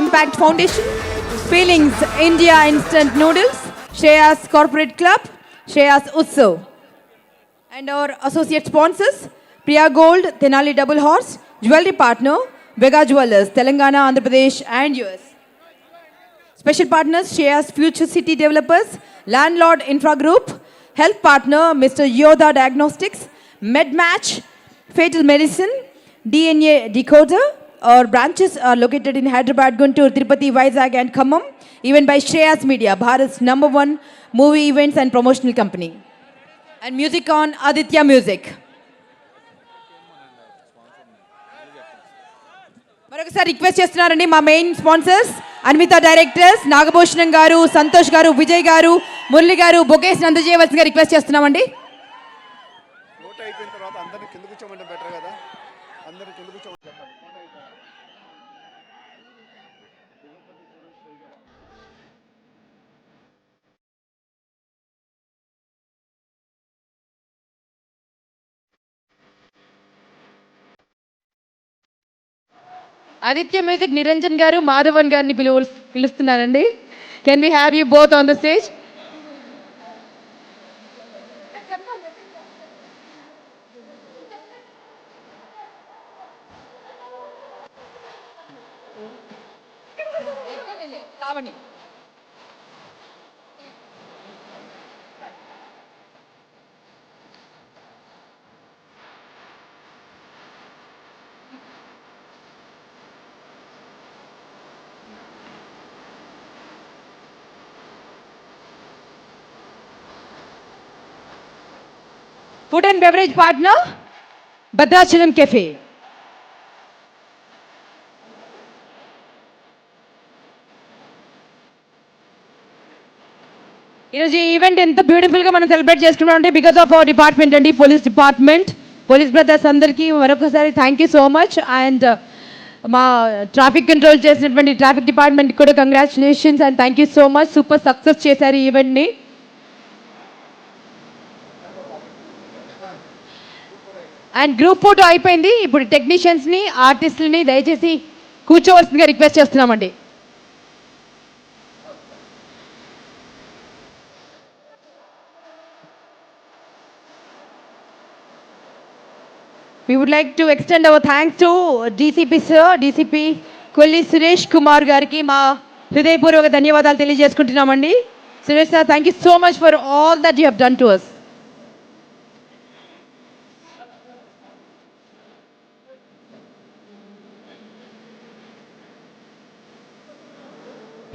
Impact Foundation, Feelings India Instant Noodles, Shreyas Corporate Club, Shreyas Utsav. And our associate sponsors, Priya Gold, Tenali Double Horse, Jewelry Partner, Vega Jewelers, Telangana, Andhra Pradesh and US. Special partners, Shreyas Future City Developers, Landlord Infra Group, Health Partner, Mr. Yoda Diagnostics, MedMatch, Fatal Medicine, DNA Decoder. Our branches are located in Hyderabad, Guntur, Tirupati, Vizag and Khammam. Even by Shreyas Media, Bharat's number one movie events and promotional company. And music on Aditya Music. మరొకసారి request చేస్తున్నారండి మా main sponsors Anvitha directors Nagabhushanam గారు సంతోష్ గారు విజయ్ గారు మురళి గారు బొకేష్ అందజేయవలసిందిగా request చేస్తున్నామండి అందరిని Aditya music Niranjan గారు మాధవన్ గారిని పిలువ పిలుస్తున్నారండి. Can we have you both on the stage Lavani food and beverage partner Bhadrachalam Cafe. ఈరోజు ఈ ఈవెంట్ ఎంత బ్యూటిఫుల్గా మనం సెలబ్రేట్ చేసుకున్నాం అంటే బికాస్ ఆఫ్ అవర్ డిపార్ట్మెంట్ అండి పోలీస్ డిపార్ట్మెంట్ పోలీస్ బ్రదర్స్ అందరికీ మరొకసారి thank you so much and మా ట్రాఫిక్ కంట్రోల్ చేసినటువంటి ట్రాఫిక్ డిపార్ట్మెంట్ కూడా congratulations and thank you so much super success చేశారు ఈవెంట్ని అండ్ గ్రూప్ ఫోటో అయిపోయింది. ఇప్పుడు టెక్నీషియన్స్ని ఆర్టిస్టులని దయచేసి కూర్చోవలసిందిగా రిక్వెస్ట్ చేస్తున్నామండి. We would like to extend our thanks to DCP sir, DCP Kolli Suresh Kumar గారికి మా హృదయపూర్వక ధన్యవాదాలు తెలియజేసుకుంటున్నామండి. Suresh sir thank you so much for all that you have done to us